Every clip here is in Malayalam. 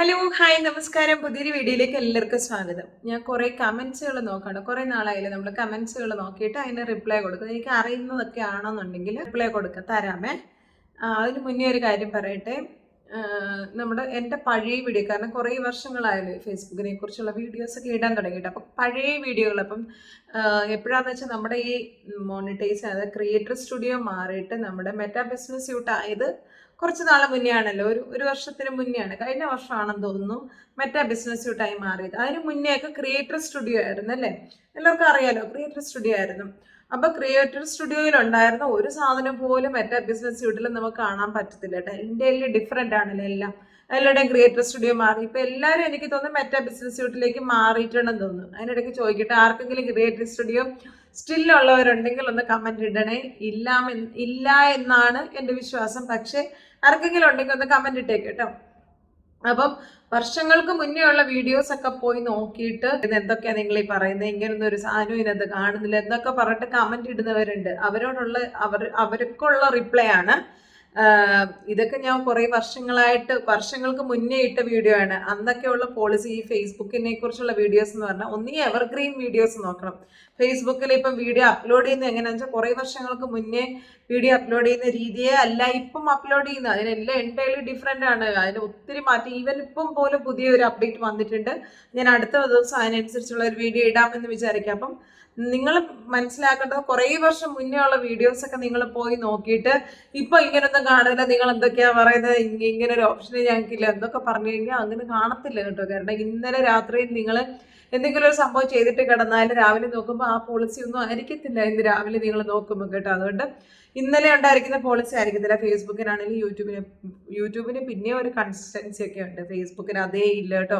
ഹലോ ഹായ് നമസ്കാരം. പുതിയൊരു വീഡിയോയിലേക്ക് എല്ലാവർക്കും സ്വാഗതം. ഞാൻ കുറേ കമൻസുകൾ നോക്കണം. കുറേ നാളായില്ലേ നമ്മൾ കമൻസുകൾ നോക്കിയിട്ട് അതിന് റിപ്ലൈ കൊടുക്കും എനിക്ക് അറിയുന്നതൊക്കെ ആണെന്നുണ്ടെങ്കിൽ റിപ്ലൈ കൊടുക്കാം തരാമേ. അതിന് മുന്നേ ഒരു കാര്യം പറയട്ടെ. നമ്മുടെ എന്റെ പഴയ വീഡിയോ കാരണം കുറേ വർഷങ്ങളായാലും ഫേസ്ബുക്കിനെ കുറിച്ചുള്ള വീഡിയോസൊക്കെ ഇടാൻ തുടങ്ങിയിട്ട്. അപ്പം പഴയ വീഡിയോകൾ അപ്പം എപ്പോഴാന്ന് വെച്ചാൽ നമ്മുടെ ഈ മോണിറ്റൈസ് അതായത് ക്രിയേറ്റർ സ്റ്റുഡിയോ മാറിയിട്ട് നമ്മുടെ മെറ്റാ ബിസിനസ് സ്യൂട്ട് ആയത് കുറച്ച് നാളെ മുന്നേ ആണല്ലോ ഒരു ഒരു വർഷത്തിന് മുന്നേ ആണ് കഴിഞ്ഞ വർഷമാണെന്ന് തോന്നുന്നു. മെറ്റാ ബിസിനസ് സ്യൂട്ടായി മാറിയത്. അതിന് മുന്നേ ഒക്കെ ക്രിയേറ്റർ സ്റ്റുഡിയോ ആയിരുന്നു അല്ലേ? എല്ലാവർക്കും അറിയാലോ ക്രിയേറ്റർ സ്റ്റുഡിയോ ആയിരുന്നു. അപ്പൊ ക്രിയേറ്റർ സ്റ്റുഡിയോയിൽ ഉണ്ടായിരുന്ന ഒരു സാധനം പോലും മെറ്റാ ബിസിനസ് സ്യൂട്ടിൽ നമുക്ക് കാണാൻ പറ്റത്തില്ല കേട്ടോ. ഇന്ത്യയിൽ ഡിഫറെന്റ് ആണല്ലോ എല്ലാം. എല്ലാവരുടെയും ക്രിയേറ്റർ സ്റ്റുഡിയോ മാറി. ഇപ്പൊ എല്ലാവരും എനിക്ക് തോന്നുന്നു മെറ്റാ ബിസിനസ് സ്യൂട്ടിലേക്ക് മാറിയിട്ടുണ്ടെന്ന് തോന്നുന്നു. അതിനിടയ്ക്ക് ചോദിക്കട്ടെ ആർക്കെങ്കിലും ക്രിയേറ്റർ സ്റ്റുഡിയോ സ്റ്റിൽ ഉള്ളവരുണ്ടെങ്കിൽ ഒന്ന് കമന്റ് ഇടണേ. ഇല്ല ഇല്ല എന്നാണ് എന്റെ വിശ്വാസം. പക്ഷേ ആർക്കെങ്കിലും ഉണ്ടെങ്കിൽ ഒന്ന് കമന്റ് ഇട്ടേക്ക് കേട്ടോ. അപ്പം വർഷങ്ങൾക്ക് മുന്നേ ഉള്ള വീഡിയോസ് ഒക്കെ പോയി നോക്കിയിട്ട് ഇത് എന്തൊക്കെയാ നിങ്ങൾ ഈ പറയുന്നത്? ഇങ്ങനൊന്നും ഒരു സാധനം ഇതിനകത്ത് കാണുന്നില്ല എന്നൊക്കെ പറഞ്ഞിട്ട് കമന്റ് ഇടുന്നവരുണ്ട്. അവരോടുള്ള അവർ അവർക്കുള്ള റിപ്ലൈ ആണ്. ഇതൊക്കെ ഞാൻ കുറേ വർഷങ്ങളായിട്ട് വർഷങ്ങൾക്ക് മുന്നേ ഇട്ട വീഡിയോ ആണ്. അന്നൊക്കെയുള്ള പോളിസി ഈ ഫേസ്ബുക്കിനെ കുറിച്ചുള്ള വീഡിയോസ് എന്ന് പറഞ്ഞാൽ ഒന്നീ എവർഗ്രീൻ വീഡിയോസ് നോക്കണം. ഫേസ്ബുക്കിൽ ഇപ്പം വീഡിയോ അപ്ലോഡ് ചെയ്യുന്നത് എങ്ങനെയാണെന്ന് വെച്ചാൽ കുറേ വർഷങ്ങൾക്ക് മുന്നേ വീഡിയോ അപ്ലോഡ് ചെയ്യുന്ന രീതിയെ അല്ല ഇപ്പം അപ്ലോഡ് ചെയ്യുന്നത്. അതിനെല്ലാം എന്റെ ഡിഫറെന്റ് ആണ്. അതിന് ഒത്തിരി മാറ്റി. ഈവൻ ഇപ്പം പോലും പുതിയ ഒരു അപ്ഡേറ്റ് വന്നിട്ടുണ്ട്. ഞാൻ അടുത്ത ദിവസം അതിനനുസരിച്ചുള്ള ഒരു വീഡിയോ ഇടാമെന്ന് വിചാരിക്കാം. അപ്പം നിങ്ങൾ മനസ്സിലാക്കേണ്ടത് കുറേ വർഷം മുന്നേ ഉള്ള വീഡിയോസ് ഒക്കെ നിങ്ങൾ പോയി നോക്കിയിട്ട് ഇപ്പൊ ഇങ്ങനൊന്നും കാണില്ല നിങ്ങൾ എന്തൊക്കെയാ പറയുന്നത് ഇങ്ങനെ ഒരു ഓപ്ഷൻ ഞങ്ങൾക്കില്ല എന്നൊക്കെ പറഞ്ഞു കഴിഞ്ഞാൽ അങ്ങനെ കാണത്തില്ല കേട്ടോ. കാരണം ഇന്നലെ രാത്രിയിൽ നിങ്ങൾ എന്തെങ്കിലും ഒരു സംഭവം ചെയ്തിട്ട് കിടന്നാൽ രാവിലെ നോക്കുമ്പോൾ ആ പോളിസി ഒന്നും ആയിരിക്കത്തില്ല ഇന്ന് രാവിലെ നിങ്ങൾ നോക്കുമ്പോൾ കേട്ടോ. അതുകൊണ്ട് ഇന്നലെ ഉണ്ടായിരിക്കുന്ന പോളിസി ആയിരിക്കത്തില്ല. ഫേസ്ബുക്കിനാണെങ്കിലും യൂട്യൂബിന് യൂട്യൂബിന് പിന്നെ ഒരു കൺസിസ്റ്റൻസി ഒക്കെ ഉണ്ട്. ഫേസ്ബുക്കിന് അതേ ഇല്ല കേട്ടോ.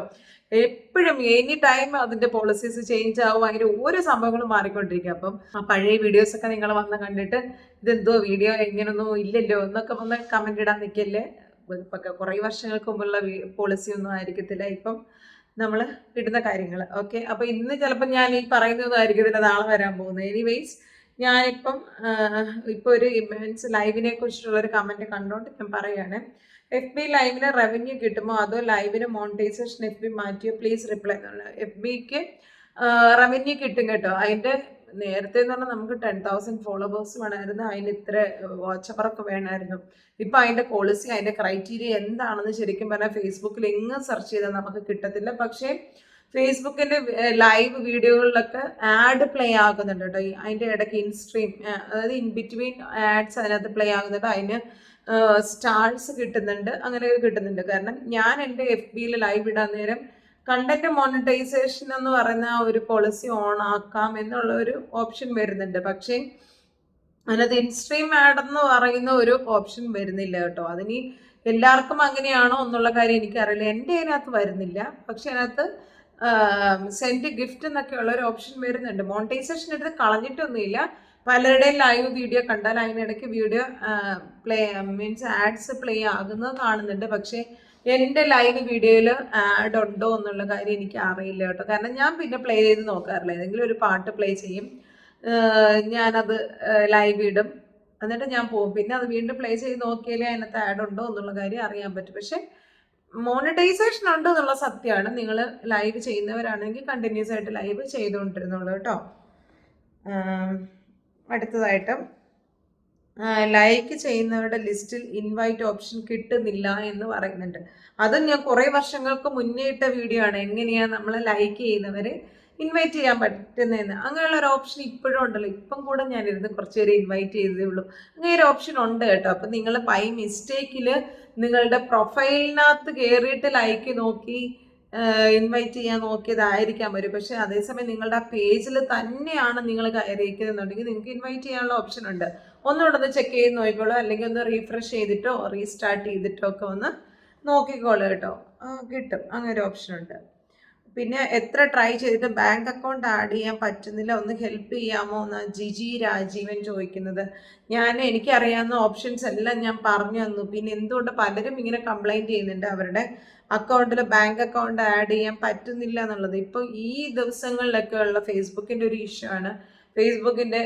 എപ്പോഴും എനി ടൈം അതിന്റെ പോളിസീസ് ചേഞ്ച് ആവും. അങ്ങനെ ഓരോ സംഭവങ്ങളും മാറിക്കൊണ്ടിരിക്കും. അപ്പം ആ പഴയ വീഡിയോസ് ഒക്കെ നിങ്ങൾ വന്ന് കണ്ടിട്ട് ഇതെന്തോ വീഡിയോ എങ്ങനെയൊന്നും ഇല്ലല്ലോ എന്നൊക്കെ വന്ന് കമന്റ് ഇടാൻ നിൽക്കല്ലേ കുറേ വർഷങ്ങൾക്ക് മുമ്പുള്ള പോളിസി ഒന്നും ആയിരിക്കത്തില്ല. ഇപ്പം നമ്മൾ ഇടുന്ന കാര്യങ്ങൾ ഓക്കെ അപ്പൊ ഇന്ന് ചിലപ്പോൾ ഞാൻ ഈ പറയുന്നതൊന്നും ആയിരിക്കത്തില്ല നാളെ വരാൻ പോകുന്നത്. എനിവേയ്സ് ഞാനിപ്പം ഇപ്പോൾ ഒരു മീൻസ് ലൈവിനെ കുറിച്ചിട്ടുള്ള ഒരു കമന്റ് കണ്ടുകൊണ്ട് ഞാൻ പറയുകയാണ് എഫ് ബി ലൈവിന് റവന്യൂ കിട്ടുമോ? അതോ ലൈവിന് മോണിറ്റൈസേഷൻ എഫ് ബി മാറ്റിയോ? പ്ലീസ് റിപ്ലൈ എഫ് ബിക്ക് റവന്യൂ കിട്ടും കേട്ടോ. അതിന്റെ നേരത്തെ എന്ന് പറഞ്ഞാൽ നമുക്ക് ടെൻ തൗസൻഡ് ഫോളോവേഴ്സ് വേണമായിരുന്നു അതിന് ഇത്ര വാച്ചവറൊക്കെ വേണമായിരുന്നു ഇപ്പൊ അതിന്റെ പോളിസി അതിന്റെ ക്രൈറ്റീരിയ എന്താണെന്ന് ശരിക്കും പറഞ്ഞാൽ ഫേസ്ബുക്കിൽ എങ്ങും സെർച്ച് ചെയ്താൽ നമുക്ക് കിട്ടത്തില്ല. പക്ഷേ ഫേസ്ബുക്കിന്റെ ലൈവ് വീഡിയോകളിലൊക്കെ ആഡ് പ്ലേ ആകുന്നുണ്ട് കേട്ടോ. അതിന്റെ ഇടയ്ക്ക് ഇൻസ്ട്രീം അതായത് ഇൻ ബിറ്റ്വീൻ ആഡ്സ് അതിനകത്ത് പ്ലേ ആകുന്നുണ്ട്. അതിന് സ്റ്റാർസ് കിട്ടുന്നുണ്ട്. അങ്ങനെ കിട്ടുന്നുണ്ട്. കാരണം ഞാൻ എന്റെ എഫ് ബിയിൽ ലൈവ് ഇടാൻ നേരം കണ്ടന്റ് മോണിറ്റൈസേഷൻ എന്ന് പറയുന്ന ഒരു പോളിസി ഓൺ ആക്കാം എന്നുള്ള ഒരു ഓപ്ഷൻ വരുന്നുണ്ട്. പക്ഷേ അതിനകത്ത് ഇൻസ്ട്രീം ആഡ് എന്ന് പറയുന്ന ഒരു ഓപ്ഷൻ വരുന്നില്ല കേട്ടോ. അതിനി എല്ലാവർക്കും അങ്ങനെയാണോ എന്നുള്ള കാര്യം എനിക്കറിയില്ല. എന്റെ അതിനകത്ത് വരുന്നില്ല. പക്ഷെ അതിനകത്ത് സെന്റ് ഗിഫ്റ്റ് എന്നൊക്കെയുള്ള ഒരു ഓപ്ഷൻ വരുന്നുണ്ട്. മോണിറ്റൈസേഷൻ എടുത്ത് കളഞ്ഞിട്ടൊന്നുമില്ല. പലരുടെയും ലൈവ് വീഡിയോ കണ്ടാൽ അതിനിടയ്ക്ക് video play means ads play ആകുന്നത് കാണുന്നുണ്ട്. പക്ഷേ എന്റെ ലൈവ് വീഡിയോയിൽ ആഡ് ഉണ്ടോ എന്നുള്ള കാര്യം എനിക്ക് അറിയില്ല കേട്ടോ. കാരണം ഞാൻ പിന്നെ പ്ലേ ചെയ്ത് നോക്കാറില്ല. ഏതെങ്കിലും ഒരു പാട്ട് പ്ലേ ചെയ്യും. ഞാനത് ലൈവ് ഇടും. എന്നിട്ട് ഞാൻ പോകും. പിന്നെ അത് വീണ്ടും പ്ലേ ചെയ്ത് നോക്കിയാലേ അതിനകത്ത് ആഡ് ഉണ്ടോ എന്നുള്ള കാര്യം അറിയാൻ പറ്റും. പക്ഷേ മോണിറ്റൈസേഷൻ ഉണ്ട് എന്നുള്ള സത്യമാണ്. നിങ്ങൾ ലൈവ് ചെയ്യുന്നവരാണെങ്കിൽ കണ്ടിന്യൂസ് ആയിട്ട് ലൈവ് ചെയ്തുകൊണ്ടിരുന്നുള്ളൂ കേട്ടോ. അടുത്തതായിട്ട് ലൈക്ക് ചെയ്യുന്നവരുടെ ലിസ്റ്റിൽ ഇൻവൈറ്റ് ഓപ്ഷൻ കിട്ടുന്നില്ല എന്ന് പറയുന്നുണ്ട്. അതും ഞാൻ കുറേ വർഷങ്ങൾക്ക് മുന്നേ ഇട്ട വീഡിയോ ആണ്. എങ്ങനെയാണ് നമ്മൾ ലൈക്ക് ചെയ്യുന്നവരെ ഇൻവൈറ്റ് ചെയ്യാൻ പറ്റുന്നതെന്ന്. അങ്ങനെയുള്ള ഒരു ഓപ്ഷൻ ഇപ്പോഴും ഉണ്ടല്ലോ. ഇപ്പം കൂടെ ഞാനിരുന്ന് കുറച്ച് പേര് ഇൻവൈറ്റ് ചെയ്തേ ഉള്ളൂ. അങ്ങനെ ഒരു ഓപ്ഷൻ ഉണ്ട് കേട്ടോ. അപ്പം നിങ്ങൾ ബൈ മിസ്റ്റേക്കിൽ നിങ്ങളുടെ പ്രൊഫൈലിനകത്ത് കയറിയിട്ട് ലൈക്ക് നോക്കി ഇൻവൈറ്റ് ചെയ്യാൻ നോക്കിയതായിരിക്കാം വരും. പക്ഷെ അതേസമയം നിങ്ങളുടെ ആ പേജിൽ തന്നെയാണ് നിങ്ങൾ കയറിയിരിക്കുന്നുണ്ടെങ്കിൽ നിങ്ങൾക്ക് ഇൻവൈറ്റ് ചെയ്യാനുള്ള ഓപ്ഷൻ ഉണ്ട്. ഒന്നുകൂടെ ഒന്ന് ചെക്ക് ചെയ്ത് നോക്കിക്കോളൂ. അല്ലെങ്കിൽ ഒന്ന് റീഫ്രഷ് ചെയ്തിട്ടോ റീസ്റ്റാർട്ട് ചെയ്തിട്ടോ ഒക്കെ ഒന്ന് നോക്കിക്കോളൂ കേട്ടോ. കിട്ടും. അങ്ങനെ ഒരു ഓപ്ഷൻ ഉണ്ട്. പിന്നെ എത്ര ട്രൈ ചെയ്തിട്ട് ബാങ്ക് അക്കൗണ്ട് ആഡ് ചെയ്യാൻ പറ്റുന്നില്ല ഒന്ന് ഹെൽപ്പ് ചെയ്യാമോ എന്ന് ജിജി രാജീവൻ ചോദിക്കുന്നത്. ഞാൻ എനിക്കറിയാവുന്ന ഓപ്ഷൻസ് എല്ലാം ഞാൻ പറഞ്ഞു തന്നു. പിന്നെ എന്തുകൊണ്ട് പലരും ഇങ്ങനെ കംപ്ലൈന്റ് ചെയ്യുന്നുണ്ട് അവരുടെ അക്കൗണ്ടിൽ ബാങ്ക് അക്കൗണ്ട് ആഡ് ചെയ്യാൻ പറ്റുന്നില്ല എന്നുള്ളത്. ഇപ്പോൾ ഈ ദിവസങ്ങളിലൊക്കെ ഉള്ള ഫേസ്ബുക്കിന്റെ ഒരു ഇഷ്യൂ ആണ്. ഫേസ്ബുക്കിന്റെ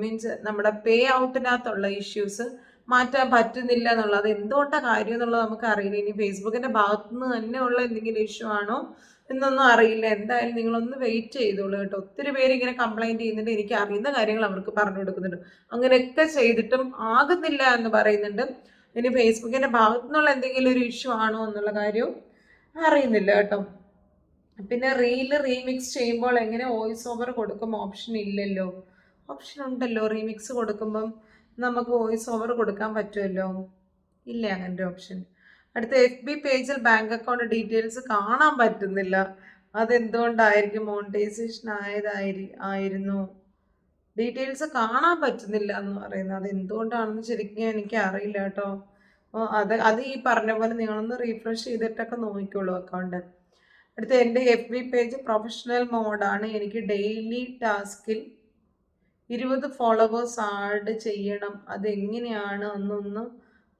മീൻസ് നമ്മുടെ പേ ഔട്ടിനകത്തുള്ള ഇഷ്യൂസ് മാറ്റാൻ പറ്റുന്നില്ല എന്നുള്ളത്. എന്തുകൊണ്ടാണ് കാര്യം എന്നുള്ളത് നമുക്ക് അറിയില്ല. ഇനി ഫേസ്ബുക്കിന്റെ ഭാഗത്തു നിന്ന് തന്നെ ഉള്ള എന്തെങ്കിലും ഇഷ്യൂ ആണോ എന്നൊന്നും അറിയില്ല. എന്തായാലും നിങ്ങളൊന്ന് വെയിറ്റ് ചെയ്തോളൂ കേട്ടോ. ഒത്തിരി പേര് ഇങ്ങനെ കംപ്ലൈന്റ് ചെയ്യുന്നുണ്ട്. എനിക്ക് അറിയുന്ന കാര്യങ്ങൾ അവർക്ക് പറഞ്ഞു കൊടുക്കുന്നുണ്ട്. അങ്ങനെയൊക്കെ ചെയ്തിട്ടും ആകുന്നില്ല എന്ന് പറയുന്നുണ്ട്. ഇനി ഫേസ്ബുക്കിന്റെ ഭാഗത്തു നിന്നുള്ള എന്തെങ്കിലും ഒരു ഇഷ്യൂ ആണോ എന്നുള്ള കാര്യവും അറിയുന്നില്ല കേട്ടോ. പിന്നെ റീൽ റീമിക്സ് ചെയ്യുമ്പോൾ എങ്ങനെ വോയിസ് ഓവർ കൊടുക്കും ഓപ്ഷൻ ഇല്ലല്ലോ. ഓപ്ഷൻ ഉണ്ടല്ലോ റീമിക്സ് കൊടുക്കുമ്പം നമുക്ക് വോയിസ് ഓവർ കൊടുക്കാൻ പറ്റുമല്ലോ. ഇല്ല അങ്ങനത്തെ ഓപ്ഷൻ അടുത്ത എഫ് ബി പേജിൽ ബാങ്ക് അക്കൗണ്ട് ഡീറ്റെയിൽസ് കാണാൻ പറ്റുന്നില്ല. അതെന്തുകൊണ്ടായിരിക്കും മോണിറ്റൈസേഷൻ ആയതായി ആയിരുന്നു? ഡീറ്റെയിൽസ് കാണാൻ പറ്റുന്നില്ല എന്ന് പറയുന്നത്. അത് എന്തുകൊണ്ടാണെന്ന് ശരിക്കും എനിക്ക് അറിയില്ല കേട്ടോ അത് അത് ഈ പറഞ്ഞ പോലെ നിങ്ങളൊന്ന് റീഫ്രഷ് ചെയ്തിട്ടൊക്കെ നോക്കിക്കോളൂ അക്കൗണ്ട് അടുത്ത എന്റെ എഫ് ബി പേജ് പ്രൊഫഷണൽ മോഡാണ് എനിക്ക് ഡെയിലി ടാസ്കിൽ ഇരുപത് ഫോളോവേഴ്സ് ആഡ് ചെയ്യണം. അതെങ്ങനെയാണ് എന്നൊന്ന്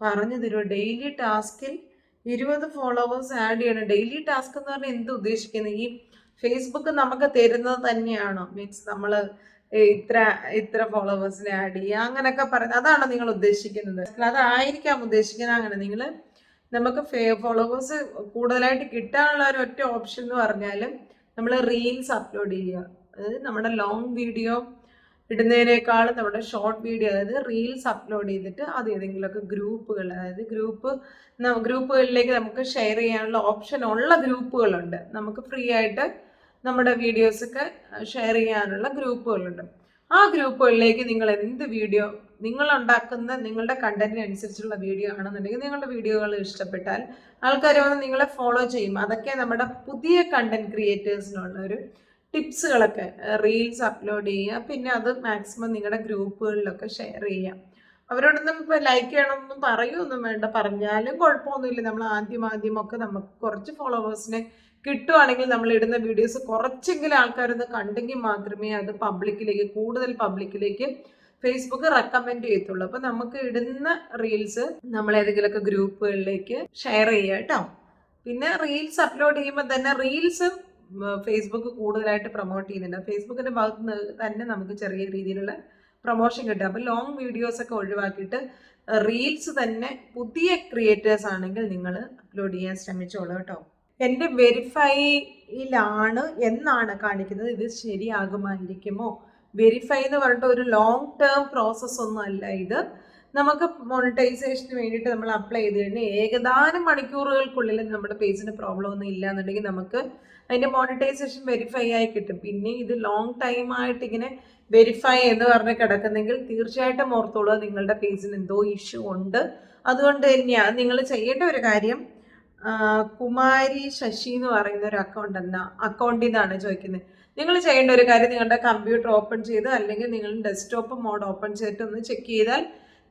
പറഞ്ഞു തരുമോ? ഡെയിലി ടാസ്കിൽ ഇരുപത് ഫോളോവേഴ്സ് ആഡ് ചെയ്യണം. ഡെയിലി ടാസ്ക് എന്ന് പറഞ്ഞാൽ എന്ത് ഉദ്ദേശിക്കുന്നത്? ഈ ഫേസ്ബുക്ക് നമുക്ക് തരുന്നത് തന്നെയാണോ? മീൻസ് നമ്മൾ ഇത്ര ഇത്ര ഫോളോവേഴ്സിനെ ആഡ് ചെയ്യുക അങ്ങനെയൊക്കെ പറയുന്നത്. അതാണോ നിങ്ങൾ ഉദ്ദേശിക്കുന്നത്? അതായിരിക്കാം ഉദ്ദേശിക്കുന്നത് അങ്ങനെ. നിങ്ങൾ നമുക്ക് ഫേ ഫോളോവേഴ്സ് കൂടുതലായിട്ട് കിട്ടാനുള്ള ഒരു ഒറ്റ ഓപ്ഷൻ എന്ന് പറഞ്ഞാൽ നമ്മൾ റീൽസ് അപ്ലോഡ് ചെയ്യുക. അതായത് നമ്മുടെ ലോങ് വീഡിയോ ഇടുന്നതിനേക്കാളും നമ്മുടെ ഷോർട്ട് വീഡിയോ അതായത് റീൽസ് അപ്ലോഡ് ചെയ്തിട്ട് അത് ഏതെങ്കിലുമൊക്കെ ഗ്രൂപ്പുകൾ അതായത് ഗ്രൂപ്പ് ഗ്രൂപ്പുകളിലേക്ക് നമുക്ക് ഷെയർ ചെയ്യാനുള്ള ഓപ്ഷൻ ഉള്ള ഗ്രൂപ്പുകളുണ്ട് നമുക്ക് ഫ്രീ ആയിട്ട് നമ്മുടെ വീഡിയോസൊക്കെ ഷെയർ ചെയ്യാനുള്ള ഗ്രൂപ്പുകളുണ്ട്. ആ ഗ്രൂപ്പുകളിലേക്ക് നിങ്ങൾ എന്ത് വീഡിയോ നിങ്ങൾ ഉണ്ടാക്കുന്ന നിങ്ങളുടെ കണ്ടന്റിന് അനുസരിച്ചുള്ള വീഡിയോ ആണെന്നുണ്ടെങ്കിൽ നിങ്ങളുടെ വീഡിയോകൾ ഇഷ്ടപ്പെട്ടാൽ ആൾക്കാർ വന്ന് നിങ്ങളെ ഫോളോ ചെയ്യും. അതൊക്കെ നമ്മുടെ പുതിയ കണ്ടന്റ് ക്രിയേറ്റേഴ്സിനുള്ള ഒരു ടിപ്സുകളൊക്കെ റീൽസ് അപ്ലോഡ് ചെയ്യുക. പിന്നെ അത് മാക്സിമം നിങ്ങളുടെ ഗ്രൂപ്പുകളിലൊക്കെ ഷെയർ ചെയ്യാം അവരോടൊന്നും ഇപ്പോൾ ലൈക്ക് ചെയ്യണമെന്നൊന്നും പറയുമൊന്നും വേണ്ട. പറഞ്ഞാലും കുഴപ്പമൊന്നുമില്ല. നമ്മൾ ആദ്യം ആദ്യമൊക്കെ നമുക്ക് കുറച്ച് ഫോളോവേഴ്സിനെ കിട്ടുവാണെങ്കിൽ നമ്മൾ ഇടുന്ന വീഡിയോസ് കുറച്ചെങ്കിലും ആൾക്കാരൊന്ന് കണ്ടെങ്കിൽ മാത്രമേ അത് പബ്ലിക്കിലേക്ക് കൂടുതൽ പബ്ലിക്കിലേക്ക് ഫേസ്ബുക്ക് റെക്കമെൻഡ് ചെയ്യത്തുള്ളൂ. അപ്പോൾ നമുക്ക് ഇടുന്ന റീൽസ് നമ്മൾ ഏതെങ്കിലുമൊക്കെ ഗ്രൂപ്പുകളിലേക്ക് ഷെയർ ചെയ്യുക കേട്ടോ. പിന്നെ റീൽസ് അപ്ലോഡ് ചെയ്യുമ്പോൾ തന്നെ റീൽസ് ഫേസ്ബുക്ക് കൂടുതലായിട്ട് പ്രൊമോട്ട് ചെയ്യുന്നുണ്ട്. ഫേസ്ബുക്കിന്റെ ഭാഗത്ത് തന്നെ നമുക്ക് ചെറിയ രീതിയിലുള്ള പ്രൊമോഷൻ കിട്ടും. അപ്പോൾ ലോങ് വീഡിയോസ് ഒക്കെ ഒഴിവാക്കിയിട്ട് റീൽസ് തന്നെ പുതിയ ക്രിയേറ്റേഴ്സ് ആണെങ്കിൽ നിങ്ങൾ അപ്ലോഡ് ചെയ്യാൻ ശ്രമിച്ചോളൂ കേട്ടോ. എന്റെ വെരിഫൈയിലാണ് എന്നാണ് കാണിക്കുന്നത്. ഇത് ശരിയാകുമായിരിക്കുമോ? വെരിഫൈ എന്ന് പറഞ്ഞിട്ട് ഒരു ലോങ് ടേം പ്രോസസ്സ് ഒന്നും അല്ല ഇത്. നമുക്ക് മോണിറ്റൈസേഷന് വേണ്ടിയിട്ട് നമ്മൾ അപ്ലൈ ചെയ്ത് കഴിഞ്ഞാൽ ഏകദാനം മണിക്കൂറുകൾക്കുള്ളിൽ നമ്മുടെ പേജിന് പ്രോബ്ലം ഒന്നും ഇല്ല എന്നുണ്ടെങ്കിൽ നമുക്ക് അതിന്റെ മോണിറ്റൈസേഷൻ വെരിഫൈ ആയി കിട്ടും. പിന്നെ ഇത് ലോങ് ടൈമായിട്ട് ഇങ്ങനെ വെരിഫൈ എന്ന് പറഞ്ഞ് കിടക്കുന്നെങ്കിൽ തീർച്ചയായിട്ടും ഓർത്തോളൂ നിങ്ങളുടെ പേജിന് എന്തോ ഇഷ്യൂ ഉണ്ട്. അതുകൊണ്ട് തന്നെയാണ് നിങ്ങൾ ചെയ്യേണ്ട ഒരു കാര്യം കുമാരി ശശി എന്ന് പറയുന്ന ഒരു അക്കൗണ്ട് എന്നാ അക്കൗണ്ടിൽ നിന്നാണ് ചോദിക്കുന്നത് നിങ്ങൾ ചെയ്യേണ്ട ഒരു കാര്യം നിങ്ങളുടെ കമ്പ്യൂട്ടർ ഓപ്പൺ ചെയ്ത് അല്ലെങ്കിൽ നിങ്ങൾ ഡെസ്ക്ടോപ്പ് മോഡ് ഓപ്പൺ ചെയ്തിട്ട് ഒന്ന് ചെക്ക് ചെയ്താൽ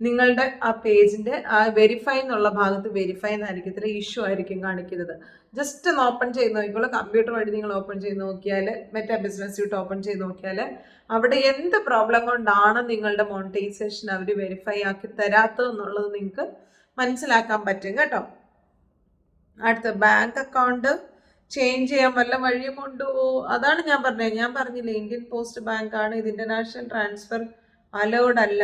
നിങ്ങളുടെ ആ പേജിന്റെ ആ വെരിഫൈ എന്നുള്ള ഭാഗത്ത് വെരിഫൈ എന്നായിരിക്കും. ഇത്ര ഇഷ്യൂ ആയിരിക്കും കാണിക്കുന്നത്. ജസ്റ്റ് ഒന്ന് ഓപ്പൺ ചെയ്ത് നോക്കിക്കോളൂ. കമ്പ്യൂട്ടർ വഴി നിങ്ങൾ ഓപ്പൺ ചെയ്ത് നോക്കിയാൽ മറ്റേ ബിസിനസ് യൂട്ട് ഓപ്പൺ ചെയ്ത് നോക്കിയാൽ അവിടെ എന്ത് പ്രോബ്ലം കൊണ്ടാണ് നിങ്ങളുടെ മോണിറ്റൈസേഷൻ അവർ വെരിഫൈ ആക്കി തരാത്തതെന്നുള്ളത് നിങ്ങൾക്ക് മനസ്സിലാക്കാൻ പറ്റും കേട്ടോ. അടുത്ത ബാങ്ക് അക്കൗണ്ട് ചേഞ്ച് ചെയ്യാൻ വല്ല വഴിയുമുണ്ടോ? അതാണ് ഞാൻ പറഞ്ഞത്. ഞാൻ പറഞ്ഞില്ലേ ഇന്ത്യൻ പോസ്റ്റ് ബാങ്ക് ആണ് ഇത് ഇന്റർനാഷണൽ ട്രാൻസ്ഫർ അലൗഡ് അല്ല.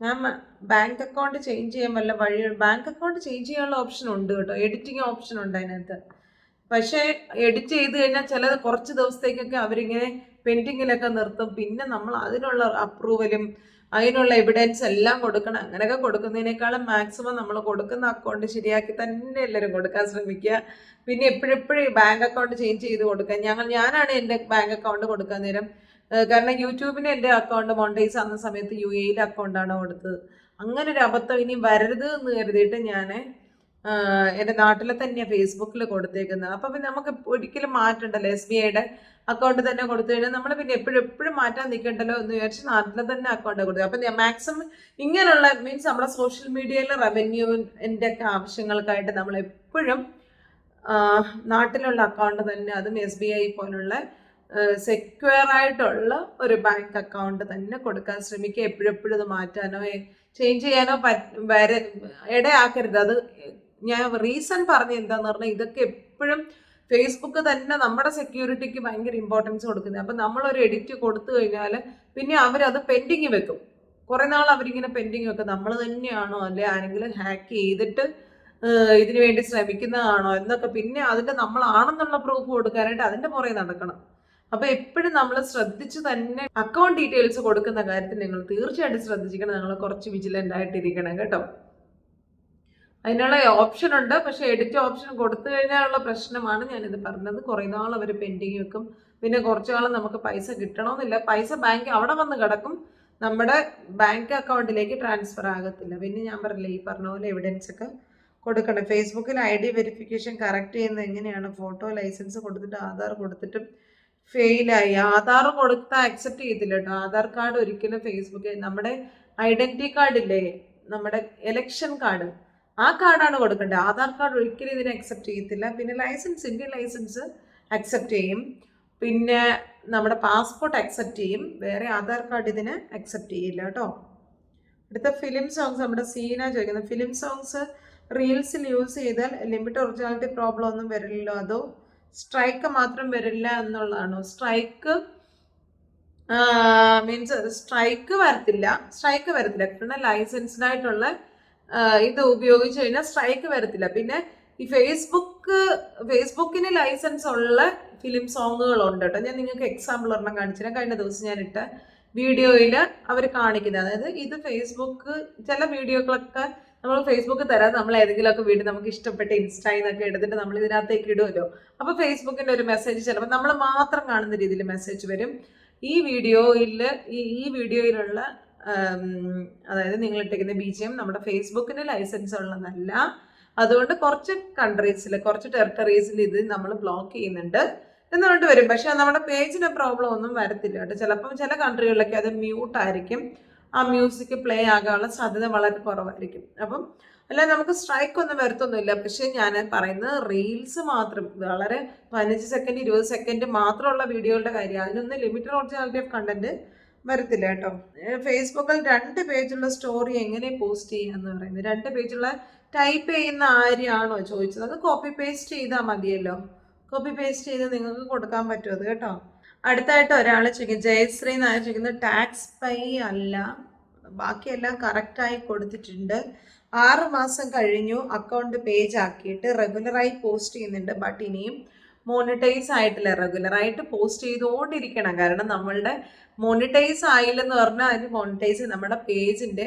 ഞാൻ ബാങ്ക് അക്കൗണ്ട് ചേഞ്ച് ചെയ്യാൻ വല്ല വഴി ബാങ്ക് അക്കൗണ്ട് ചേഞ്ച് ചെയ്യാനുള്ള ഓപ്ഷൻ ഉണ്ട് കേട്ടോ. എഡിറ്റിംഗ് ഓപ്ഷൻ ഉണ്ട് അതിനകത്ത്. പക്ഷേ എഡിറ്റ് ചെയ്ത് കഴിഞ്ഞാൽ ചില കുറച്ച് ദിവസത്തേക്കൊക്കെ അവരിങ്ങനെ പെൻഡിങ്ങിലൊക്കെ നിർത്തും. പിന്നെ നമ്മൾ അതിനുള്ള അപ്രൂവലും അതിനുള്ള എവിഡൻസ് എല്ലാം കൊടുക്കണം. അങ്ങനെയൊക്കെ കൊടുക്കുന്നതിനേക്കാളും മാക്സിമം നമ്മൾ കൊടുക്കുന്ന അക്കൗണ്ട് ശരിയാക്കി തന്നെ എല്ലാവരും കൊടുക്കാൻ ശ്രമിക്കുക. പിന്നെ എപ്പോഴെപ്പോഴും ബാങ്ക് അക്കൗണ്ട് ചേഞ്ച് ചെയ്ത് കൊടുക്കുക. ഞങ്ങൾ ഞാനാണ് എന്റെ ബാങ്ക് അക്കൗണ്ട് കൊടുക്കാൻ നേരം. കാരണം യൂട്യൂബിന് എന്റെ അക്കൗണ്ട് മോണ്ടൈസ് ആകുന്ന സമയത്ത് യു എയിലെ അക്കൗണ്ടാണ് കൊടുത്തത്. അങ്ങനെ ഒരു അബദ്ധം ഇനി വരരുത് എന്ന് കരുതിയിട്ട് ഞാൻ എന്റെ നാട്ടിലെ തന്നെ ഫേസ്ബുക്കിൽ കൊടുത്തേക്കുന്നത് അപ്പൊ പിന്നെ നമുക്ക് ഒരിക്കലും മാറ്റണ്ടല്ലോ. എസ് ബി ഐയുടെ അക്കൗണ്ട് തന്നെ കൊടുത്തു കഴിഞ്ഞാൽ നമ്മൾ പിന്നെ എപ്പോഴും എപ്പോഴും മാറ്റാൻ നിൽക്കണ്ടല്ലോ എന്ന് വിചാരിച്ച് നാട്ടിലെ തന്നെ അക്കൗണ്ട് കൊടുത്തു അപ്പം മാക്സിമം ഇങ്ങനെയുള്ള മീൻസ് നമ്മുടെ സോഷ്യൽ മീഡിയയിലെ റവന്യൂവിന്റെ ഒക്കെ ആവശ്യങ്ങൾക്കായിട്ട് നമ്മൾ എപ്പോഴും നാട്ടിലുള്ള അക്കൗണ്ട് തന്നെ അതും എസ് ബി ഐ പോലുള്ള സെക്യൂർ ആയിട്ടുള്ള ഒരു ബാങ്ക് അക്കൗണ്ട് തന്നെ കൊടുക്കാൻ ശ്രമിക്കുക. എപ്പോഴെപ്പോഴും ഇത് മാറ്റാനോ ചേഞ്ച് ചെയ്യാനോ വരെ ഇടയാക്കരുത്. അത് ഞാൻ റീസൺ പറഞ്ഞ എന്താന്ന് പറഞ്ഞാൽ ഇതൊക്കെ എപ്പോഴും ഫേസ്ബുക്ക് തന്നെ നമ്മുടെ സെക്യൂരിറ്റിക്ക് ഭയങ്കര ഇമ്പോർട്ടൻസ് കൊടുക്കുന്നത് അപ്പം നമ്മളൊരു എഡിറ്റ് കൊടുത്തു കഴിഞ്ഞാൽ പിന്നെ അവരത് പെൻഡിങ് വെക്കും. കുറേ നാൾ അവരിങ്ങനെ പെൻഡിങ് വെക്കും. നമ്മൾ തന്നെയാണോ അല്ലെ ആരെങ്കിലും ഹാക്ക് ചെയ്തിട്ട് ഇതിനു വേണ്ടി ശ്രമിക്കുന്നതാണോ എന്നൊക്കെ പിന്നെ അതിന്റെ നമ്മളാണെന്നുള്ള പ്രൂഫ് കൊടുക്കാനായിട്ട് അതിന്റെ പുറകെ നടക്കണം. അപ്പൊ എപ്പോഴും നമ്മൾ ശ്രദ്ധിച്ച് തന്നെ അക്കൗണ്ട് ഡീറ്റെയിൽസ് കൊടുക്കുന്ന കാര്യത്തിൽ നിങ്ങൾ തീർച്ചയായിട്ടും ശ്രദ്ധിച്ചിരിക്കണം. നിങ്ങൾ കുറച്ച് വിജിലന്റ് ആയിട്ടിരിക്കണം കേട്ടോ. അതിനുള്ള ഓപ്ഷൻ ഉണ്ട്. പക്ഷെ എഡിറ്റ് ഓപ്ഷൻ കൊടുത്തു കഴിഞ്ഞാലുള്ള പ്രശ്നമാണ് ഞാനിത് പറഞ്ഞത്. കുറേ നാൾ അവർ പെൻഡിങ് വെക്കും. പിന്നെ കുറച്ചു നാൾ നമുക്ക് പൈസ കിട്ടണമെന്നില്ല. പൈസ ബാങ്ക് അവിടെ വന്ന് കിടക്കും. നമ്മുടെ ബാങ്ക് അക്കൗണ്ടിലേക്ക് ട്രാൻസ്ഫർ ആകത്തില്ല. പിന്നെ ഞാൻ പറഞ്ഞില്ലേ ഈ പറഞ്ഞ പോലെ എവിഡൻസ് ഒക്കെ കൊടുക്കണം ഫേസ്ബുക്കിൽ ഐ ഡി വെരിഫിക്കേഷൻ കറക്റ്റ് ചെയ്യുന്നത് എങ്ങനെയാണ്? ഫോട്ടോ ലൈസൻസ് കൊടുത്തിട്ട് ആധാർ കൊടുത്തിട്ടും ഫെയിലായി ആധാർ കൊടുത്താൽ അക്സെപ്റ്റ് ചെയ്തില്ല കേട്ടോ. ആധാർ കാർഡ് ഒരിക്കലും ഫേസ്ബുക്കിൽ നമ്മുടെ ഐഡന്റി കാർഡ് ഇല്ലേ? നമ്മുടെ എലക്ഷൻ കാർഡ് ആ കാർഡാണ് കൊടുക്കേണ്ടത് ആധാർ കാർഡ് ഒരിക്കലും ഇതിനെ അക്സെപ്റ്റ് ചെയ്യത്തില്ല. പിന്നെ ലൈസൻസ് ഇന്ത്യൻ ലൈസൻസ് അക്സെപ്റ്റ് ചെയ്യും. പിന്നെ നമ്മുടെ പാസ്പോർട്ട് അക്സെപ്റ്റ് ചെയ്യും. വേറെ ആധാർ കാർഡ് ഇതിന് അക്സെപ്റ്റ് ചെയ്യില്ല കേട്ടോ. അടുത്ത ഫിലിം സോങ്സ് നമ്മുടെ സീന ചോദിക്കുന്നത് ഫിലിം സോങ്സ് റീൽസിൽ യൂസ് ചെയ്താൽ ലിമിറ്റ് ഒറിജിനാലിറ്റി പ്രോബ്ലം ഒന്നും വരില്ലല്ലോ. അതോ സ്ട്രൈക്ക് മാത്രം വരില്ല എന്നുള്ളതാണോ? സ്ട്രൈക്ക് മീൻസ് സ്ട്രൈക്ക് വരത്തില്ല. സ്ട്രൈക്ക് വരത്തില്ല. കാരണം ലൈസൻസ്ഡ് ആയിട്ടുള്ള ഇത് ഉപയോഗിച്ച് കഴിഞ്ഞാൽ സ്ട്രൈക്ക് വരത്തില്ല. പിന്നെ ഈ ഫേസ്ബുക്ക് ഫേസ്ബുക്കിന് ലൈസൻസ് ഉള്ള ഫിലിം സോങ്ങുകളുണ്ട് കേട്ടോ ഞാൻ നിങ്ങൾക്ക് എക്സാമ്പിൾ ഒരെണ്ണം കാണിച്ചിരുന്നു കഴിഞ്ഞ ദിവസം ഞാൻ ഇട്ട വീഡിയോയിൽ അവർ കാണിക്കുന്നത്. അതായത് ഇത് ഫേസ്ബുക്ക് ചില വീഡിയോകളൊക്കെ നമ്മൾ ഫേസ്ബുക്ക് തരാം. നമ്മൾ ഏതെങ്കിലുമൊക്കെ വീട് നമുക്ക് ഇഷ്ടപ്പെട്ട ഇൻസ്റ്റയിൽ എടുത്തിട്ട് നമ്മൾ ഇതിനകത്തേക്ക് ഇടുമല്ലോ അപ്പോൾ ഫേസ്ബുക്കിന്റെ ഒരു മെസ്സേജ് ചിലപ്പോൾ നമ്മൾ മാത്രം കാണുന്ന രീതിയിൽ മെസ്സേജ് വരും. ഈ വീഡിയോയിൽ ഈ ഈ വീഡിയോയിലുള്ള അതായത് നിങ്ങൾ ഇട്ടിരിക്കുന്ന ബി ജി എം നമ്മുടെ ഫേസ്ബുക്കിന് ലൈസൻസ് ഉള്ളതല്ല. അതുകൊണ്ട് കുറച്ച് കൺട്രീസിൽ കുറച്ച് ടെറിട്ടറീസിൽ ഇത് നമ്മൾ ബ്ലോക്ക് ചെയ്യുന്നുണ്ട് എന്ന് പറഞ്ഞിട്ട് വരും. പക്ഷെ നമ്മുടെ പേജിന് പ്രോബ്ലം ഒന്നും വരത്തില്ല കേട്ടോ. ചിലപ്പം ചില കൺട്രികളിലൊക്കെ അത് മ്യൂട്ട് ആയിരിക്കും. ആ മ്യൂസിക് പ്ലേ ആകാനുള്ള സാധ്യത വളരെ കുറവായിരിക്കും. അപ്പം അല്ല നമുക്ക് സ്ട്രൈക്ക് ഒന്നും വരത്തൊന്നുമില്ല. പക്ഷെ ഞാൻ പറയുന്നത് റീൽസ് മാത്രം വളരെ പതിനഞ്ച് സെക്കൻഡ് ഇരുപത് സെക്കൻഡ് മാത്രമുള്ള വീഡിയോകളുടെ കാര്യം. അതിനൊന്ന് ലിമിറ്റഡ് ഒറിജിനാലിറ്റി ഓഫ് കണ്ടന്റ് വരത്തില്ല കേട്ടോ. ഫേസ്ബുക്കിൽ രണ്ട് പേജുള്ള സ്റ്റോറി എങ്ങനെ പോസ്റ്റ് ചെയ്യുക എന്ന് പറയുന്നത്. രണ്ട് പേജുള്ള ടൈപ്പ് ചെയ്യുന്ന ആരെയാണോ ചോദിച്ചത്? അത് കോപ്പി പേസ്റ്റ് ചെയ്താൽ മതിയല്ലോ. കോപ്പി പേസ്റ്റ് ചെയ്ത് നിങ്ങൾക്ക് കൊടുക്കാൻ പറ്റും അത് കേട്ടോ. അടുത്തായിട്ട് ഒരാൾ ചോദിക്കും ജയശ്രീ എന്നാണ് ചോദിക്കുന്നത് ടാക്സ് പൈ അല്ല. ബാക്കിയെല്ലാം കറക്റ്റായി കൊടുത്തിട്ടുണ്ട്. ആറ് മാസം കഴിഞ്ഞു അക്കൗണ്ട് പേജ് ആക്കിയിട്ട് റെഗുലറായി പോസ്റ്റ് ചെയ്യുന്നുണ്ട്. ബട്ട് ഇനിയും മോണിറ്റൈസ് ആയിട്ടില്ല റെഗുലറായിട്ട് പോസ്റ്റ് ചെയ്തുകൊണ്ടിരിക്കണം. കാരണം നമ്മളുടെ മോണിറ്റൈസ് ആയില്ലെന്ന് പറഞ്ഞാൽ അതിന് മോണിറ്റൈസ് നമ്മുടെ പേജിന്റെ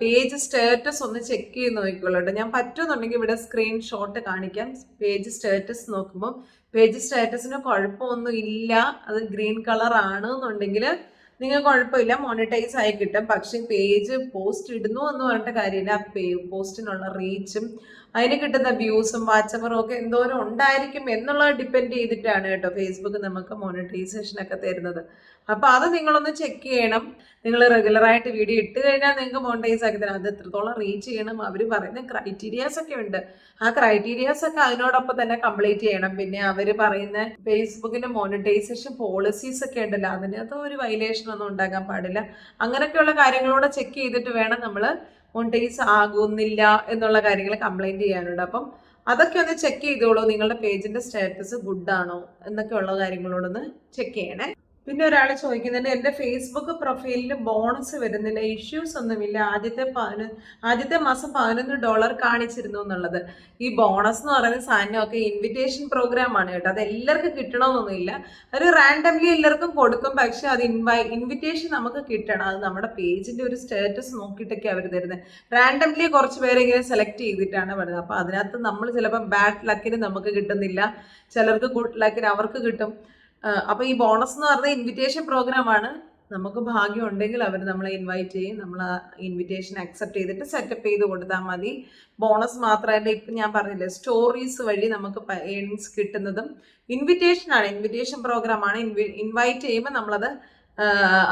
പേജ് സ്റ്റാറ്റസ് ഒന്ന് ചെക്ക് ചെയ്ത് നോക്കിക്കോളൂ കേട്ടോ. ഞാൻ പറ്റുന്നുണ്ടെങ്കിൽ ഇവിടെ സ്ക്രീൻഷോട്ട് കാണിക്കാം. പേജ് സ്റ്റാറ്റസ് നോക്കുമ്പോൾ പേജ് സ്റ്റാറ്റസിന് കുഴപ്പമൊന്നും ഇല്ല. അത് ഗ്രീൻ കളർ ആണ് എന്നുണ്ടെങ്കിൽ നിങ്ങൾ കുഴപ്പമില്ല. മോണിറ്റൈസ് ആയി കിട്ടും. പക്ഷേ പേജ് പോസ്റ്റ് ഇടുന്നു എന്ന് പറഞ്ഞിട്ട് കാര്യമില്ല. പേ പോസ്റ്റിനുള്ള റീച്ചും അതിന് കിട്ടുന്ന വ്യൂസും വാച്ചവറും ഒക്കെ എന്തോരം ഉണ്ടായിരിക്കും എന്നുള്ളത് ഡിപ്പെൻഡ് ചെയ്തിട്ടാണ് കേട്ടോ ഫേസ്ബുക്ക് നമുക്ക് മോണിറ്റൈസേഷൻ ഒക്കെ തരുന്നത്. അപ്പോൾ അത് നിങ്ങളൊന്ന് ചെക്ക് ചെയ്യണം. നിങ്ങൾ റെഗുലറായിട്ട് വീഡിയോ ഇട്ട് കഴിഞ്ഞാൽ നിങ്ങൾക്ക് മോണിറ്റൈസ് ആക്കി തരാം. അത് എത്രത്തോളം റീച്ച് ചെയ്യണം? അവർ പറയുന്ന ക്രൈറ്റീരിയാസ് ഒക്കെ ഉണ്ട്. ആ ക്രൈറ്റീരിയാസ് ഒക്കെ അതിനോടൊപ്പം തന്നെ കംപ്ലീറ്റ് ചെയ്യണം. പിന്നെ അവർ പറയുന്ന ഫേസ്ബുക്കിന്റെ മോണിറ്റൈസേഷൻ പോളിസീസ് ഒക്കെ ഉണ്ടല്ലോ. അതിനകത്ത് ഒരു വയലേഷൻ ഒന്നും ഉണ്ടാകാൻ പാടില്ല. അങ്ങനെയൊക്കെയുള്ള കാര്യങ്ങളൂടെ ചെക്ക് ചെയ്തിട്ട് വേണം നമ്മൾ മോണിറ്റൈസ് ആകുന്നില്ല എന്നുള്ള കാര്യങ്ങൾ കംപ്ലൈന്റ് ചെയ്യാനുണ്ട്. അപ്പം അതൊക്കെ ഒന്ന് ചെക്ക് ചെയ്തോളൂ. നിങ്ങളുടെ പേജിന്റെ സ്റ്റാറ്റസ് ഗുഡ് ആണോ എന്നൊക്കെ ഉള്ള കാര്യങ്ങളോടൊന്ന് ചെക്ക് ചെയ്യണേ. പിന്നെ ഒരാൾ ചോദിക്കുന്നുണ്ട് എന്റെ ഫേസ്ബുക്ക് പ്രൊഫൈലിൽ ബോണസ് വരുന്നില്ല ഇഷ്യൂസ് ഒന്നുമില്ല. ആദ്യത്തെ പതിന ആദ്യത്തെ മാസം പതിനൊന്ന് ഡോളർ കാണിച്ചിരുന്നു എന്നുള്ളത്. ഈ ബോണസ് എന്ന് പറയുന്ന സാധനമൊക്കെ ഇൻവിറ്റേഷൻ പ്രോഗ്രാം ആണ് കേട്ടോ. അത് എല്ലാവർക്കും കിട്ടണമെന്നൊന്നുമില്ല. ഒരു റാൻഡംലി എല്ലാവർക്കും കൊടുക്കും പക്ഷെ അത് ഇൻവൈ ഇൻവിറ്റേഷൻ നമുക്ക് കിട്ടണം. അത് നമ്മുടെ പേജിന്റെ ഒരു സ്റ്റാറ്റസ് നോക്കിയിട്ടൊക്കെ അവർ തരുന്നത് റാൻഡംലി കുറച്ച് പേരെ ഇങ്ങനെ സെലക്ട് ചെയ്തിട്ടാണ് വരുന്നത്. അപ്പോൾ അതിനകത്ത് നമ്മൾ ചിലപ്പോൾ ബാഡ് ലക്കിന് നമുക്ക് കിട്ടുന്നില്ല. ചിലർക്ക് ഗുഡ് ലക്കിന് അവർക്ക് കിട്ടും. അപ്പോൾ ഈ ബോണസ് എന്ന് പറഞ്ഞ ഇൻവിറ്റേഷൻ പ്രോഗ്രാം ആണ്. നമുക്ക് ഭാഗ്യം ഉണ്ടെങ്കിൽ അവർ നമ്മളെ ഇൻവൈറ്റ് ചെയ്യും. നമ്മൾ ആ ഇൻവിറ്റേഷൻ അക്സെപ്റ്റ് ചെയ്തിട്ട് സെറ്റപ്പ് ചെയ്ത് കൊടുത്താൽ മതി. ബോണസ് മാത്രമല്ല ഇപ്പം ഞാൻ പറഞ്ഞില്ലേ സ്റ്റോറീസ് വഴി നമുക്ക് ഏണിങ്സ് കിട്ടുന്നതും ഇൻവിറ്റേഷൻ ആണ്. ഇൻവിറ്റേഷൻ പ്രോഗ്രാം ആണ്. ഇൻവൈറ്റ് ചെയ്യുമ്പോൾ നമ്മളത്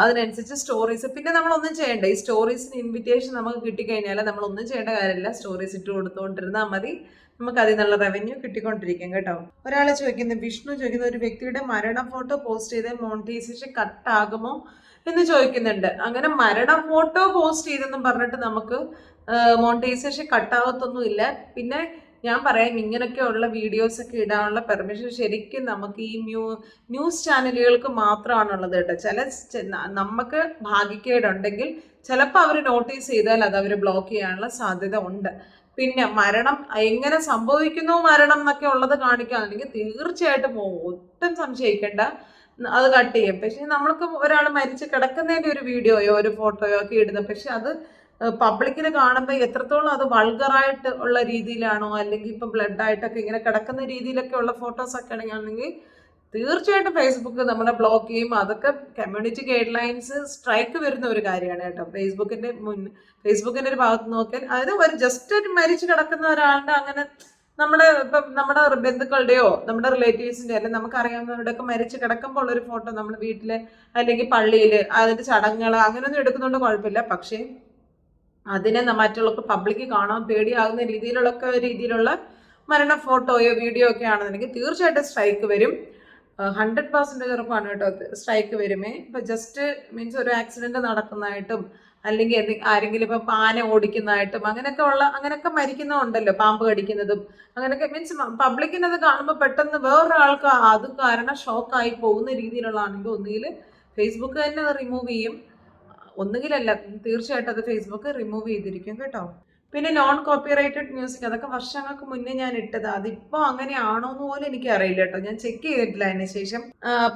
അതിനനുസരിച്ച് സ്റ്റോറീസ് പിന്നെ നമ്മളൊന്നും ചെയ്യേണ്ട. ഈ സ്റ്റോറീസിന് ഇൻവിറ്റേഷൻ നമുക്ക് കിട്ടിക്കഴിഞ്ഞാൽ നമ്മളൊന്നും ചെയ്യേണ്ട കാര്യമില്ല. സ്റ്റോറീസ് ഇട്ട് കൊടുത്തുകൊണ്ടിരുന്നാൽ മതി. നമുക്ക് അതിൽ നിന്നുള്ള റവന്യൂ കിട്ടിക്കൊണ്ടിരിക്കും കേട്ടോ. ഒരാൾ ചോദിക്കുന്നത് വിഷ്ണു ചോദിക്കുന്ന ഒരു വ്യക്തിയുടെ മരണ ഫോട്ടോ പോസ്റ്റ് ചെയ്ത് മോണിറ്റൈസേഷൻ കട്ടാകുമോ എന്ന് ചോദിക്കുന്നുണ്ട്. അങ്ങനെ മരണ ഫോട്ടോ പോസ്റ്റ് ചെയ്തെന്നും പറഞ്ഞിട്ട് നമുക്ക് മോണിറ്റൈസേഷൻ കട്ടാകത്തൊന്നുമില്ല പിന്നെ ഞാൻ പറയാം ഇങ്ങനെയൊക്കെയുള്ള വീഡിയോസ് ഒക്കെ ഇടാനുള്ള പെർമിഷൻ ശരിക്കും നമുക്ക് ഈ ന്യൂ ന്യൂസ് ചാനലുകൾക്ക് മാത്രമാണുള്ളത് കേട്ടോ. ചില നമുക്ക് ഭാഗ്യക്കേടുണ്ടെങ്കിൽ ചിലപ്പോൾ അവർ നോട്ടീസ് ചെയ്താൽ അത് അവർ ബ്ലോക്ക് ചെയ്യാനുള്ള സാധ്യത ഉണ്ട്. പിന്നെ മരണം എങ്ങനെ സംഭവിക്കുന്നു മരണം എന്നൊക്കെ ഉള്ളത് കാണിക്കുകയാണെങ്കിൽ തീർച്ചയായിട്ടും ഒട്ടും സംശയിക്കേണ്ട. അത് കട്ട് ചെയ്യും. പക്ഷെ നമ്മൾക്ക് ഒരാൾ മരിച്ച് കിടക്കുന്നതിന്റെ ഒരു വീഡിയോയോ ഒരു ഫോട്ടോയോ ഒക്കെ ഇടുന്നത് പക്ഷെ അത് പബ്ലിക്കിന് കാണുമ്പോൾ എത്രത്തോളം അത് വൾഗറായിട്ട് ഉള്ള രീതിയിലാണോ അല്ലെങ്കിൽ ഇപ്പം ബ്ലഡ് ആയിട്ടൊക്കെ ഇങ്ങനെ കിടക്കുന്ന രീതിയിലൊക്കെ ഉള്ള ഫോട്ടോസ് ഒക്കെ ആണെങ്കിൽ തീർച്ചയായിട്ടും ഫേസ്ബുക്ക് നമ്മളെ ബ്ലോക്ക് ചെയ്യും അതൊക്കെ കമ്മ്യൂണിറ്റി ഗൈഡ് ലൈൻസ് സ്ട്രൈക്ക് വരുന്ന ഒരു കാര്യമാണ് കേട്ടോ. ഫേസ്ബുക്കിന്റെ മുൻ ഫേസ്ബുക്കിന്റെ ഒരു ഭാഗത്ത് നോക്കിയാൽ അതായത് ഒരു ജസ്റ്റ് ഒരു മരിച്ചു കിടക്കുന്ന ഒരാളുടെ അങ്ങനെ നമ്മുടെ ഇപ്പം നമ്മുടെ ബന്ധുക്കളുടെയോ നമ്മുടെ റിലേറ്റീവ്സിന്റെ അല്ലെങ്കിൽ നമുക്ക് അറിയാവുന്നവരുടെ ഒക്കെ മരിച്ചു കിടക്കുമ്പോൾ ഒരു ഫോട്ടോ നമ്മൾ വീട്ടിൽ അല്ലെങ്കിൽ പള്ളിയിൽ അതിന്റെ ചടങ്ങുകൾ അങ്ങനെയൊന്നും എടുക്കുന്നുണ്ട് കുഴപ്പമില്ല. പക്ഷേ അതിനെ മറ്റുള്ളവർക്ക് പബ്ലിക് കാണാൻ പേടിയാകുന്ന രീതിയിലുള്ള രീതിയിലുള്ള മരണ ഫോട്ടോയോ വീഡിയോ ഒക്കെ ആണെന്നുണ്ടെങ്കിൽ തീർച്ചയായിട്ടും സ്ട്രൈക്ക് വരും. ഹൺഡ്രഡ് പെർസെന്റേജ് ഉറപ്പാണ് കേട്ടോ സ്ട്രൈക്ക് വരുമേ. ഇപ്പം ജസ്റ്റ് മീൻസ് ഒരു ആക്സിഡന്റ് നടക്കുന്നതായിട്ടും അല്ലെങ്കിൽ ആരെങ്കിലും ഇപ്പം പാന ഓടിക്കുന്നതായിട്ടും അങ്ങനെയൊക്കെ ഉള്ള അങ്ങനെയൊക്കെ മരിക്കുന്നതുണ്ടല്ലോ പാമ്പ് കടിക്കുന്നതും. അങ്ങനെയൊക്കെ മീൻസ് പബ്ലിക്കിന് അത് കാണുമ്പോൾ പെട്ടെന്ന് വേറൊരാൾക്ക് അത് കാരണം ഷോക്കായി പോകുന്ന രീതിയിലുള്ളതാണെങ്കിൽ ഒന്നുകിൽ ഫേസ്ബുക്ക് തന്നെ റിമൂവ് ചെയ്യും. ഒന്നുകിലല്ല തീർച്ചയായിട്ടും അത് ഫേസ്ബുക്ക് റിമൂവ് ചെയ്തിരിക്കും കേട്ടോ. പിന്നെ നോൺ കോപ്പിറൈറ്റഡ് മ്യൂസിക് അതൊക്കെ വർഷങ്ങൾക്ക് മുന്നേ ഞാൻ ഇട്ടത്. അതിപ്പോൾ അങ്ങനെയാണോ എന്ന് പോലും എനിക്ക് അറിയില്ല കേട്ടോ. ഞാൻ ചെക്ക് ചെയ്തിട്ടില്ല അതിന് ശേഷം.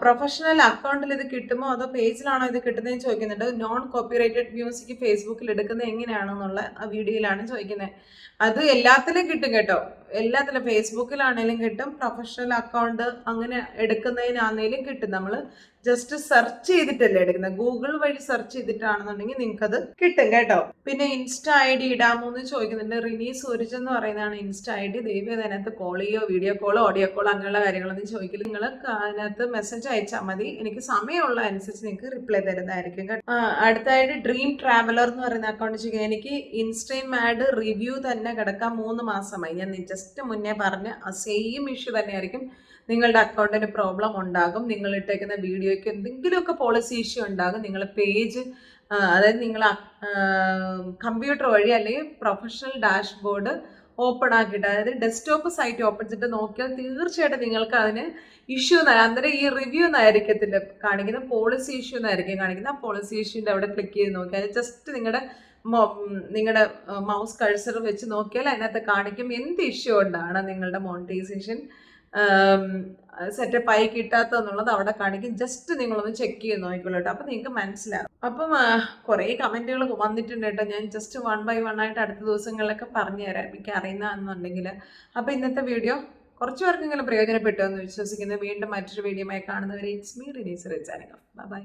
പ്രൊഫഷണൽ അക്കൗണ്ടിൽ ഇത് കിട്ടുമോ? അതോ പേജിലാണോ ഇത് കിട്ടുന്നതെന്ന് ചോദിക്കുന്നുണ്ട്. നോൺ കോപ്പിറൈറ്റഡ് മ്യൂസിക് ഫേസ്ബുക്കിൽ എടുക്കുന്നത് എങ്ങനെയാണെന്നുള്ള വീഡിയോയിലാണ് ചോദിക്കുന്നത്. അത് എല്ലാത്തിലും കിട്ടും കേട്ടോ. എല്ലാത്തിലും ഫേസ്ബുക്കിലാണേലും കിട്ടും. പ്രൊഫഷണൽ അക്കൗണ്ട് അങ്ങനെ എടുക്കുന്നതിനാണേലും കിട്ടും. നമ്മൾ ജസ്റ്റ് സെർച്ച് ചെയ്തിട്ടല്ലേ എടുക്കുന്നത്. ഗൂഗിൾ വഴി സെർച്ച് ചെയ്തിട്ടാണെന്നുണ്ടെങ്കിൽ നിങ്ങൾക്ക് അത് കിട്ടും കേട്ടോ. പിന്നെ ഇൻസ്റ്റ ഐ ഡി ഇടാമോ എന്ന് ചോദിക്കുന്നുണ്ട്. റിനി സൂരജ് എന്ന് പറയുന്നതാണ് ഇൻസ്റ്റ ഐ ഡി ദൈവം അതിനകത്ത് കോൾ ചെയ്യോ വീഡിയോ കോളോ ഓഡിയോ കോളോ അങ്ങനെയുള്ള കാര്യങ്ങളൊന്നും ചോദിക്കില്ല. നിങ്ങൾ അതിനകത്ത് മെസ്സേജ് അയച്ചാൽ മതി. എനിക്ക് സമയമുള്ള അനുസരിച്ച് നിങ്ങൾക്ക് റിപ്ലൈ തരുന്നതായിരിക്കും കേട്ടോ. അടുത്തായിട്ട് ഡ്രീം ട്രാവലർ എന്ന് പറയുന്ന അക്കൗണ്ട് ചെയ്യുക എനിക്ക് ഇൻസ്റ്റയും ആഡ് റിവ്യൂ തന്നെ കിടക്കാൻ മൂന്ന് മാസമായി. ഞാൻ ജസ്റ്റ് മുന്നേ പറഞ്ഞ് ആ സെയിം ഇഷ്യൂ തന്നെയായിരിക്കും നിങ്ങളുടെ അക്കൗണ്ടിന് പ്രോബ്ലം ഉണ്ടാകും. നിങ്ങൾ ഇട്ടേക്കുന്ന വീഡിയോയ്ക്ക് എന്തെങ്കിലുമൊക്കെ പോളിസി ഇഷ്യൂ ഉണ്ടാകും. നിങ്ങൾ പേജ് അതായത് നിങ്ങൾ കമ്പ്യൂട്ടർ വഴി അല്ലെങ്കിൽ പ്രൊഫഷണൽ ഡാഷ്ബോർഡ് ഓപ്പൺ ആക്കിയിട്ട് അതായത് ഡെസ്ക്ടോപ്പ് സൈറ്റ് ഓപ്പൺ ചെയ്തിട്ട് നോക്കിയാൽ തീർച്ചയായിട്ടും നിങ്ങൾക്ക് അതിന് ഇഷ്യൂ അന്നേരം ഈ റിവ്യൂ എന്നായിരിക്കത്തില്ല കാണിക്കുന്ന പോളിസി ഇഷ്യൂ എന്നായിരിക്കും കാണിക്കുന്നത്. ആ പോളിസി ഇഷ്യൂന്റെ അവിടെ ക്ലിക്ക് ചെയ്ത് നോക്കിയാൽ ജസ്റ്റ് നിങ്ങളുടെ നിങ്ങളുടെ മൗസ് കഴ്സർ വെച്ച് നോക്കിയാൽ അതിനകത്ത് കാണിക്കും എന്ത് ഇഷ്യൂ കൊണ്ടാണ് നിങ്ങളുടെ മോണിറ്റൈസേഷൻ സെറ്റപ്പ് ആയി കിട്ടാത്തതെന്നുള്ളത് അവിടെ കാണിക്കും. ജസ്റ്റ് നിങ്ങളൊന്ന് ചെക്ക് ചെയ്ത് നോക്കിക്കോളൂ അപ്പം നിങ്ങൾക്ക് മനസ്സിലാകും അപ്പം കുറേ കമന്റുകൾ വന്നിട്ടുണ്ട് കേട്ടോ ഞാൻ ജസ്റ്റ് വൺ ബൈ വൺ ആയിട്ട് അടുത്ത ദിവസങ്ങളിലൊക്കെ പറഞ്ഞു തരാം. എനിക്ക് അറിയുന്നതെന്നുണ്ടെങ്കിൽ അപ്പോൾ ഇന്നത്തെ വീഡിയോ കുറച്ച് പേർക്കെങ്കിലും പ്രയോജനപ്പെട്ടു എന്ന് വിശ്വസിക്കുന്നു. വീണ്ടും മറ്റൊരു വീഡിയോ ആയി കാണുന്നവരെ it's me Renees Richanika bye